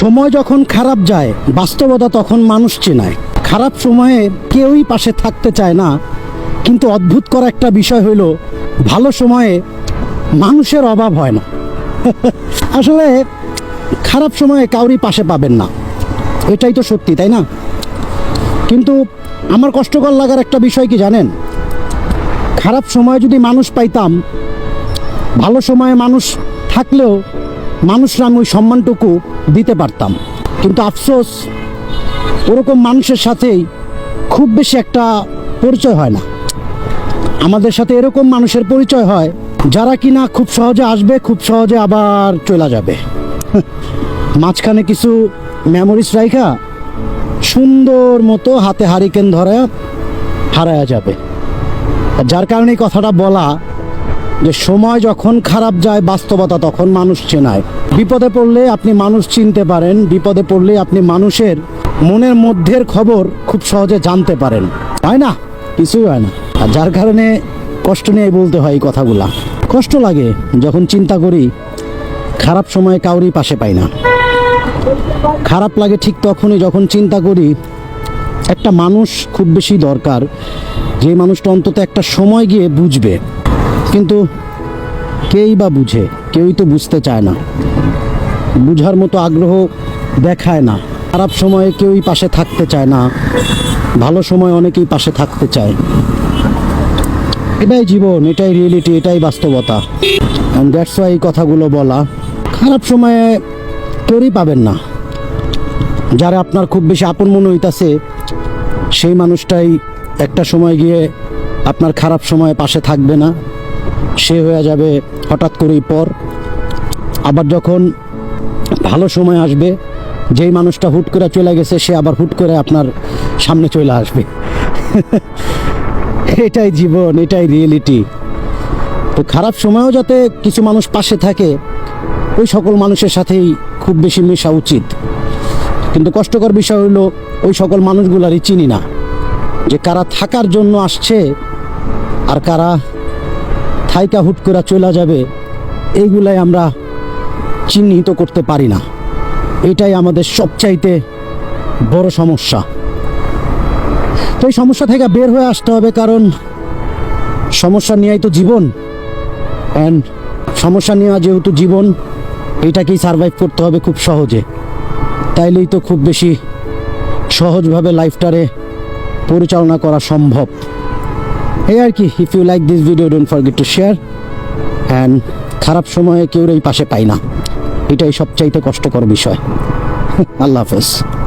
সময় যখন খারাপ যায়, বাস্তবতা তখন মানুষ চেনায়। খারাপ সময়ে কেউই পাশে থাকতে চায় না। কিন্তু অদ্ভুত করা একটা বিষয় হইল, ভালো সময়ে মানুষের অভাব হয় না। আসলে খারাপ সময়ে কাউরই পাশে পাবেন না। এটাই তো সত্যি, তাই না? কিন্তু আমার কষ্টকর লাগার একটা বিষয় কি জানেন? খারাপ সময়ে যদি মানুষ পাইতাম, ভালো সময়ে মানুষ থাকলেও মানুষরা আমি ওই সম্মানটুকু দিতে পারতাম। কিন্তু আফসোস, ওরকম মানুষের সাথেই খুব বেশি একটা পরিচয় হয় না। আমাদের সাথে এরকম মানুষের পরিচয় হয়, যারা কিনা খুব সহজে আসবে, খুব সহজে আবার চলে যাবে। মাঝখানে কিছু মেমোরিজ রাইখা সুন্দর মতো হাতে হারিকেন ধরে হারায়া যাবে। যার কারণে কথাটা বলা যে সময় যখন খারাপ যায়, বাস্তবতা তখন মানুষ চেনায়। বিপদে পড়লে আপনি মানুষ চিনতে পারেন, বিপদে পড়লে আপনি মানুষের মনের মধ্যের খবর খুব সহজে জানতে পারেন। হয় না? কিছুই হয় না। আর যার কারণে কষ্ট নিয়ে বলতে হয় এই কথাগুলা। কষ্ট লাগে যখন চিন্তা করি, খারাপ সময়ে কাউরি পাশে পাই না। খারাপ লাগে ঠিক তখনই যখন চিন্তা করি, একটা মানুষ খুব বেশি দরকার। যে মানুষটা অন্তত একটা সময় গিয়ে বুঝবে। কিন্তু কেই বা বুঝে, কেউই তো বুঝতে চায় না। বুঝার মতো আগ্রহ দেখায় না। খারাপ সময়ে কেউই পাশে থাকতে চায় না। ভালো সময় অনেকেই পাশে থাকতে চায়। এটাই জীবন, এটাই রিয়েলিটি এটাই বাস্তবতা। দ্যাটস ওয়াই এই কথাগুলো বলা। খারাপ সময়ে কেউই পাবেন না। যারা আপনার খুব বেশি আপন মনে হইতাছে, সেই মানুষটাই একটা সময় গিয়ে আপনার খারাপ সময়ে পাশে থাকবে না। সে হয়ে যাবে হঠাৎ করেই পর। আবার যখন ভালো সময় আসবে, যেই মানুষটা হুট করে চলে গেছে, সে আবার হুট করে আপনার সামনে চলে আসবে। এটাই জীবন, এটাই রিয়েলিটি তো খারাপ সময়েও যাতে কিছু মানুষ পাশে থাকে, ওই সকল মানুষের সাথেই খুব বেশি মেশা উচিত। কিন্তু কষ্টকর বিষয় হলো, ওই সকল মানুষগুলারই চিনি না। যে কারা থাকার জন্য আসছে, আর কারা থাইকা হুট করে চলে যাবে এইগুলাই আমরা চিহ্নিত করতে পারি না। এটাই আমাদের সবচাইতে বড় সমস্যা। তো এই সমস্যা থেকে বের হয়ে আসতে হবে কারণ সমস্যা নিয়েই তো জীবন। অ্যান্ড সমস্যা নেওয়া যেহেতু জীবন, এটাকেই সারভাইভ করতে হবে খুব সহজে। তাইলেই তো খুব বেশি সহজভাবে লাইফটারে পরিচালনা করা সম্ভব। এই আর কি if you like this video don't forget to share and খারাপ সময়ে কেউ এই পাশে পাই না। এটাই সবচাইতে কষ্টকর বিষয়। আল্লাহ হাফেজ।